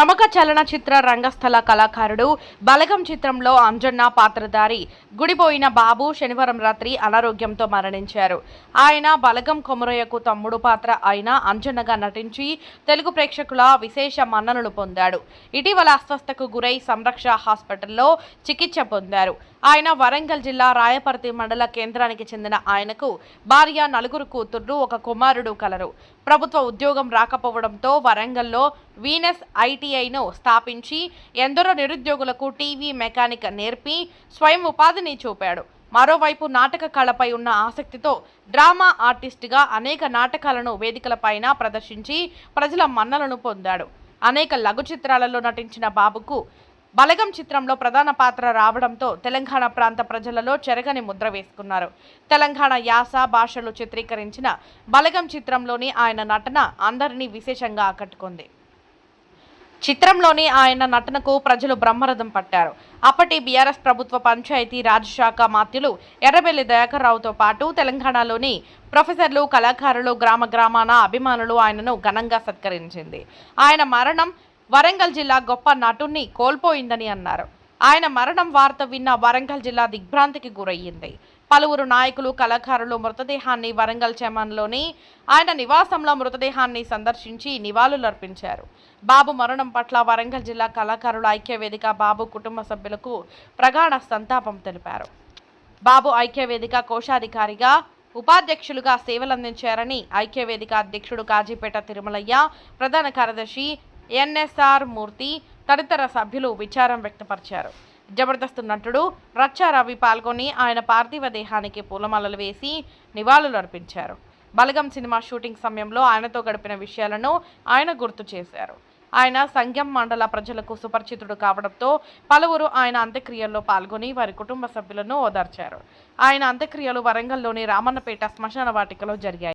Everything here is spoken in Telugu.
ప్రముఖ చలనచిత్ర రంగస్థల కళాకారుడు బలగం చిత్రంలో అంజన్న పాత్రధారి. గుడిపోయిన బాబు శనివారం రాత్రి అనారోగ్యంతో మరణించారు. ఆయన బలగం కొమరయ్యకు తమ్ముడు పాత్ర అయిన అంజన్నగా నటించి తెలుగు ప్రేక్షకుల విశేష మన్ననలు పొందాడు. ఇటీవల అస్వస్థకు గురై సంరక్ష హాస్పిటల్లో చికిత్స పొందారు. ఆయన వరంగల్ జిల్లా రాయపర్తి మండల కేంద్రానికి చెందిన ఆయనకు భార్య నలుగురు కూతుర్లు ఒక కుమారుడు కలరు. ప్రభుత్వ ఉద్యోగం రాకపోవడంతో వరంగల్లో వీనస్ ఐటీఐను స్థాపించి ఎందరో నిరుద్యోగులకు టీవీ మెకానిక్ నేర్పి స్వయం ఉపాధిని చూపాడు. మరోవైపు నాటక కళపై ఉన్న ఆసక్తితో డ్రామా ఆర్టిస్ట్గా అనేక నాటకాలను వేదికలపైన ప్రదర్శించి ప్రజల మన్నలను పొందాడు. అనేక లఘు చిత్రాలలో నటించిన బాబుకు బలగం చిత్రంలో ప్రధాన పాత్ర రావడంతో తెలంగాణ ప్రాంత ప్రజలలో చెరగని ముద్ర వేసుకున్నారు. తెలంగాణ యాస భాషలు చిత్రీకరించిన బలగం చిత్రంలోని ఆయన నటన అందరినీ విశేషంగా ఆకట్టుకుంది. చిత్రంలోని ఆయన నటనకు ప్రజలు బ్రహ్మరథం పట్టారు. అప్పటి బీఆర్ఎస్ ప్రభుత్వ పంచాయతీ రాజ్ శాఖ మాత్యులు ఎర్రబెల్లి దయాకర్ రావుతో పాటు తెలంగాణలోని ప్రొఫెసర్లు కళాకారులు గ్రామ గ్రామాన అభిమానులు ఆయనను ఘనంగా సత్కరించింది. ఆయన మరణం వరంగల్ జిల్లా గొప్ప నటుణ్ణి కోల్పోయిందని అన్నారు. ఆయన మరణం వార్త విన్న వరంగల్ జిల్లా దిగ్భ్రాంతికి గురయ్యింది. పలువురు నాయకులు కళాకారులు మృతదేహాన్ని వరంగల్ చెమన్లోని ఆయన నివాసంలో మృతదేహాన్ని సందర్శించి నివాళులర్పించారు. బాబు మరణం పట్ల వరంగల్ జిల్లా కళాకారుల ఐక్య వేదిక బాబు కుటుంబ సభ్యులకు ప్రగాఢ సంతాపం తెలిపారు. బాబు ఐక్యవేదిక కోశాధికారిగా ఉపాధ్యక్షులుగా సేవలందించారని ఐక్యవేదిక అధ్యక్షుడు కాజీపేట తిరుమలయ్య ప్రధాన కార్యదర్శి ఎన్ఎస్ఆర్ మూర్తి తదితర సభ్యులు విచారం వ్యక్తపరిచారు. జబర్దస్త్ నటుడు రచ్చా రవి పాల్గొని ఆయన పార్థివ దేహానికి పూలమాలలు వేసి నివాళులు అర్పించారు. బలగం సినిమా షూటింగ్ సమయంలో ఆయనతో గడిపిన విషయాలను ఆయన గుర్తు చేశారు. ఆయన సంఘం మండల ప్రజలకు సుపరిచితుడు కావడంతో పలువురు ఆయన అంత్యక్రియల్లో పాల్గొని వారి కుటుంబ సభ్యులను ఓదార్చారు. ఆయన అంత్యక్రియలు వరంగల్లోని రామన్నపేట శ్మశాన వాటికలో జరిగాయి.